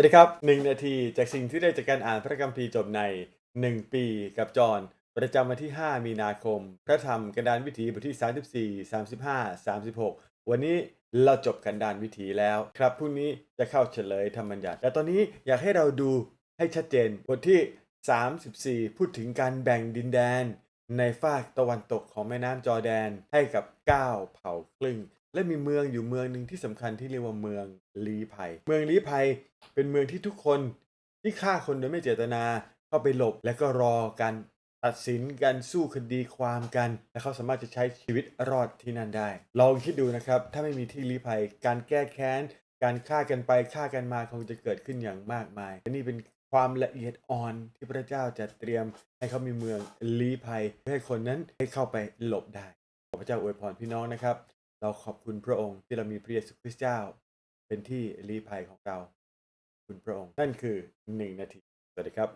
วัสดีครับหนึ่งนาทีจากสิ่งที่ได้จากการอ่านพระคัมภีร์จบใน 1 ปีกับจอห์นประจำวันที่ 5 มีนาคม พระธรรมกันดานวิถีบทที่ 34 35 36 วันนี้เราจบกันดานวิถีแล้วครับพรุ่งนี้จะเข้าเฉลยธรรมบัญญัติ แต่ตอนนี้อยากให้เราดูให้ชัดเจนบทที่ 34 พูดถึงการแบ่งดินแดน ในฝากตะวันตกของแม่น้ำจอร์แดนให้กับ 9 เผ่าครึ่ง และมีเมืองอยู่เมืองหนึ่งที่สำคัญที่เรียกว่าเมืองลีภัย เมืองลีภัยเป็นเมืองที่ทุกคนที่ฆ่าคนโดยไม่เจตนาเข้าไปหลบและก็รอการตัดสินการสู้คดีความกัน และเขาสามารถจะใช้ชีวิตรอดที่นั่นได้ ลองคิดดูนะครับ ถ้าไม่มีที่ลี้ภัย การแก้แค้น การฆ่ากันไปฆ่ากันมาคงจะเกิดขึ้นอย่างมากมายและนี่เป็นความละเอียดอ่อนที่พระเจ้าจะเตรียมให้เขามีเมืองลี้ภัยเพื่อให้คนนั้นให้เข้าไปหลบได้ขอพระเจ้าอวยพรพี่น้องนะครับ เราขอบคุณพระองค์ที่เรามีพระเยซูคริสต์เจ้า เป็นที่ลี้ภัยของเรา คุณพระองค์นั่นคือหนึ่งนาที สวัสดีครับ